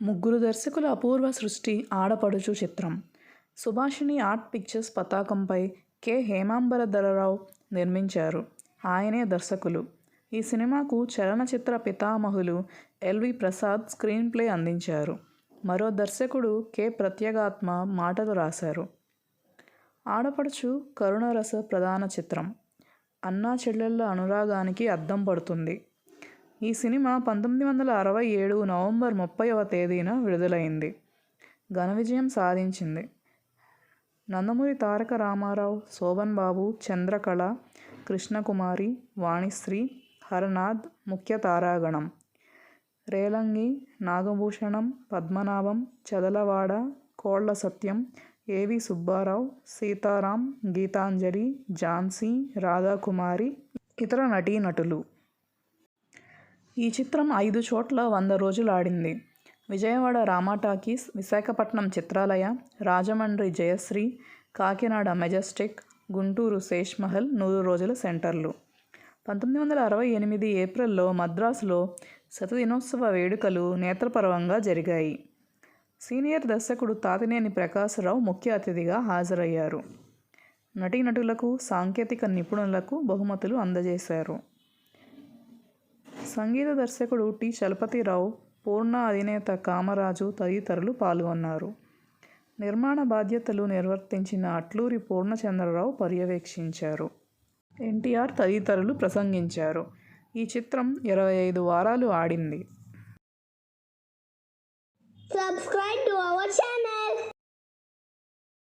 ముగ్గురు దర్శకుల అపూర్వ సృష్టి ఆడపడుచు చిత్రం. సుభాషిణి ఆర్ట్ పిక్చర్స్ పతాకంపై కె. హేమాంబరధరరావు నిర్మించారు. ఆయనే దర్శకులు. ఈ సినిమాకు చలనచిత్ర పితామహులు ఎల్వి ప్రసాద్ స్క్రీన్ ప్లే అందించారు. మరో దర్శకుడు కె. ప్రత్యేగాత్మ మాటలు రాశారు. ఆడపడుచు కరుణరస ప్రధాన చిత్రం. అన్నా చెల్లెళ్ళ అనురాగానికి అద్దం పడుతుంది. ఈ సినిమా పంతొమ్మిది వందల అరవై ఏడు నవంబర్ ముప్పైవ తేదీన విడుదలైంది. ఘన విజయం సాధించింది. నందమూరి తారక రామారావు శోభన్ బాబు చంద్రకళ కృష్ణకుమారి వాణిశ్రీ హరనాథ్ ముఖ్య తారాగణం. రేలంగి నాగభూషణం పద్మనాభం చదలవాడ కోళ్ళ సత్యం ఏవి సుబ్బారావు సీతారాం గీతాంజలి ఝాన్సీ రాధాకుమారి ఇతర నటీనటులు. ఈ చిత్రం ఐదు చోట్ల వంద రోజులు ఆడింది. విజయవాడ రామా టాకీస్ విశాఖపట్నం చిత్రాలయ రాజమండ్రి జయశ్రీ కాకినాడ మెజెస్టిక్ గుంటూరు శేష్ మహల్ నూరు రోజుల సెంటర్లు. పంతొమ్మిది వందల అరవై ఎనిమిది ఏప్రిల్లో మద్రాసులో శతదినోత్సవ వేడుకలు నేత్రపర్వంగా జరిగాయి. సీనియర్ దర్శకుడు తాతినేని ప్రకాశరావు ముఖ్య అతిథిగా హాజరయ్యారు. నటీనటులకు సాంకేతిక నిపుణులకు బహుమతులు అందజేశారు. సంగీత దర్శకుడు టి. చలపతిరావు పూర్ణ అధినేత కామరాజు తదితరులు పాల్గొన్నారు. నిర్మాణ బాధ్యతలు నిర్వర్తించిన అట్లూరి పూర్ణచంద్రరావు పర్యవేక్షించారు. ఎన్టీఆర్ తదితరులు ప్రసంగించారు. ఈ చిత్రం ఇరవై ఐదు వారాలు ఆడింది. Subscribe